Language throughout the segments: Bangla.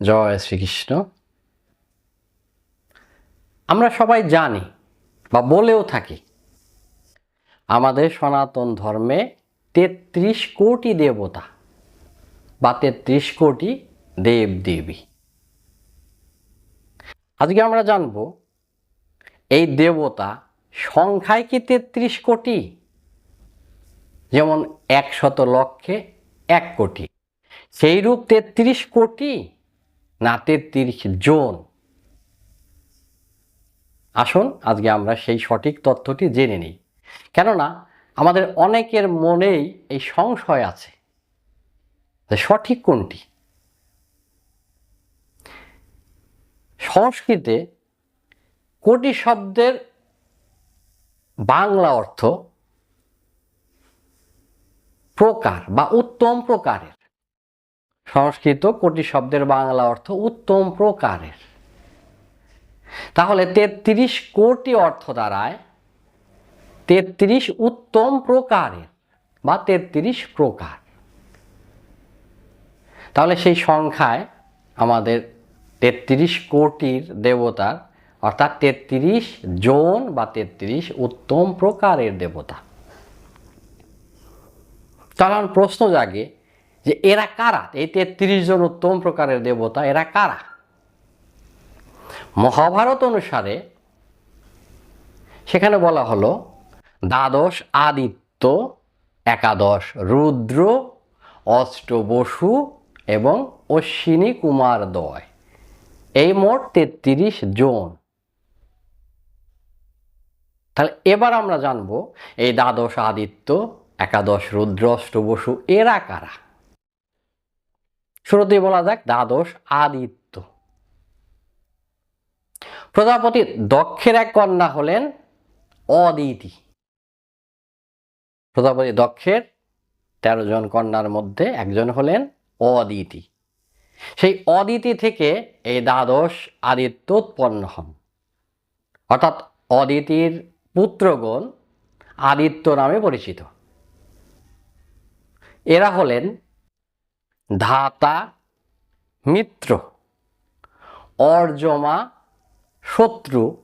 জয় শ্রীকৃষ্ণ। আমরা সবাই জানি বা বলেও থাকি, আমাদের সনাতন ধর্মে তেত্রিশ কোটি দেবতা বা তেত্রিশ কোটি দেব দেবী আজকে আমরা জানব, এই দেবতা সংখ্যায় কি তেত্রিশ কোটি? যেমন একশত লক্ষে এক কোটি। সেই রূপ তেত্রিশ কোটি না তেত্রিশ জন। আসুন আজকে আমরা সেই সঠিক তথ্যটি জেনে নিই। কেননা আমাদের অনেকের মনেই এই সংশয় আছে সঠিক কোনটি? সংস্কৃতে কোটি শব্দের বাংলা অর্থ প্রকার বা উত্তম প্রকারের। সংস্কৃত কোটি শব্দের বাংলা অর্থ উত্তম প্রকারের। তাহলে তেত্রিশ কোটি অর্থ দ্বারায় তেত্রিশ উত্তম প্রকারের বা তেত্রিশ প্রকার। তাহলে সেই সংখ্যায় আমাদের তেত্রিশ কোটির দেবতার অর্থাৎ তেত্রিশ জন বা তেত্রিশ উত্তম প্রকারের দেবতা। তখন প্রশ্ন জাগে যে এরা কারা? এই তেত্রিশ জন উত্তম প্রকারের দেবতা এরা কারা? মহাভারত অনুসারে সেখানে বলা হলো, দ্বাদশ আদিত্য, একাদশ রুদ্র, অষ্ট বসু এবং অশ্বিনী কুমার দয়। এই মোট তেত্রিশ জন। তাহলে এবার আমরা জানব, এই দ্বাদশ আদিত্য, একাদশ রুদ্র, অষ্ট বসু এরা কারা? শুরুতেই বলা যাক, দ্বাদশ আদিত্য। প্রজাপতি দক্ষের এক কন্যা হলেন অদিতি। প্রজাপতি দক্ষের তেরো জন কন্যার মধ্যে একজন হলেন অদিতি। সেই অদিতি থেকে এই দ্বাদশ আদিত্য উৎপন্ন হন। অর্থাৎ অদিতির পুত্রগণ আদিত্য নামে পরিচিত। এরা হলেন ধাতা মিত্র, অর্জমা শত্রু,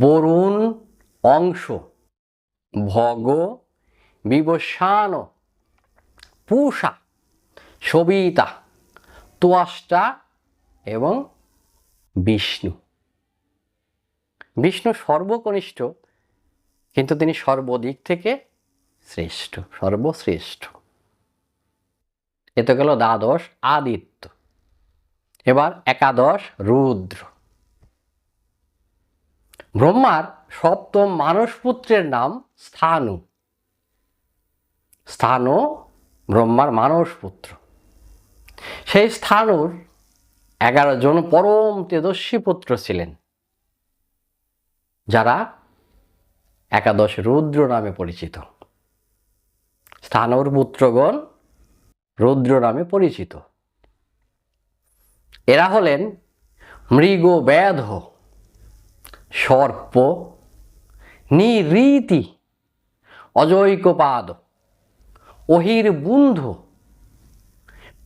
বরুণ অংশ, ভগ বিবসান, পূষা, সবিতা, তুয়াষ্টা এবং বিষ্ণু। বিষ্ণু সর্বকনিষ্ঠ, কিন্তু তিনি সর্বদিক থেকে শ্রেষ্ঠ, সর্বশ্রেষ্ঠ। এ তো গেল দ্বাদশ আদিত্য। এবার একাদশ রুদ্র। ব্রহ্মার সপ্তম মানসপুত্রের নাম স্থানু। স্থানু ব্রহ্মার মানসপুত্র। সেই স্থানুর এগারো জন পরম তেজস্বী পুত্র ছিলেন, যারা একাদশ রুদ্র নামে পরিচিত। স্থানুর পুত্রগণ রুদ্র নামে পরিচিত। এরা হলেন মৃগ ব্যাধ সর্প, নিরীতি অজৈকপাদ অহির বুন্ধু,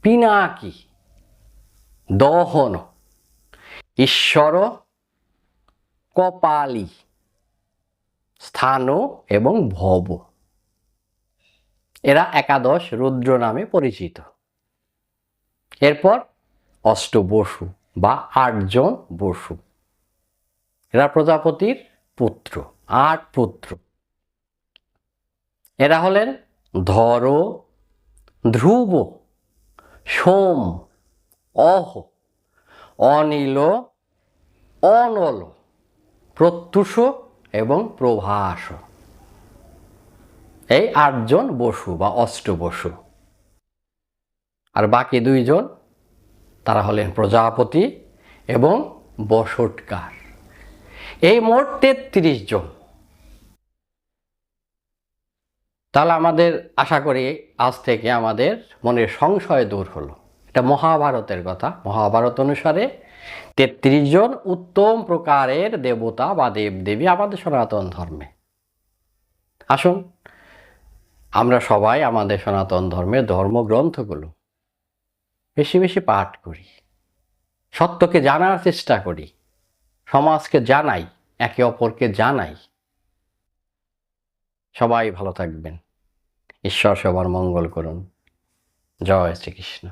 পিনাকি, দহন, ঈশ্বর, কপালি, স্থান এবং ভব। এরা একাদশ রুদ্র নামে পরিচিত। এরপর অষ্ট বসু বা আটজন বসু। এরা প্রজাপতির পুত্র, আট পুত্র। এরা হলেন ধর, ধ্রুব, সোম, অহ, অনিল, অনল, প্রত্যুষ এবং প্রভাস। এই আটজন বসু বা অষ্ট বসু। আর বাকি দুইজন, তারা হলেন প্রজাপতি এবং বসটকার এই মোট তেত্রিশ জন। তাহলে আমাদের, আশা করি আজ থেকে আমাদের মনের সংশয় দূর হলো। এটা মহাভারতের কথা। মহাভারত অনুসারে তেত্রিশ জন উত্তম প্রকারের দেবতা বা দেবদেবী আমাদের সনাতন ধর্মে। আসুন। আমরা সবাই আমাদের সনাতন ধর্মের ধর্মগ্রন্থগুলো বেশি বেশি পাঠ করি, সত্যকে জানার চেষ্টা করি, সমাজকে জানাই, একে অপরকে জানাই। সবাই ভালো থাকবেন। ঈশ্বর সবার মঙ্গল করুন। জয় শ্রীকৃষ্ণ।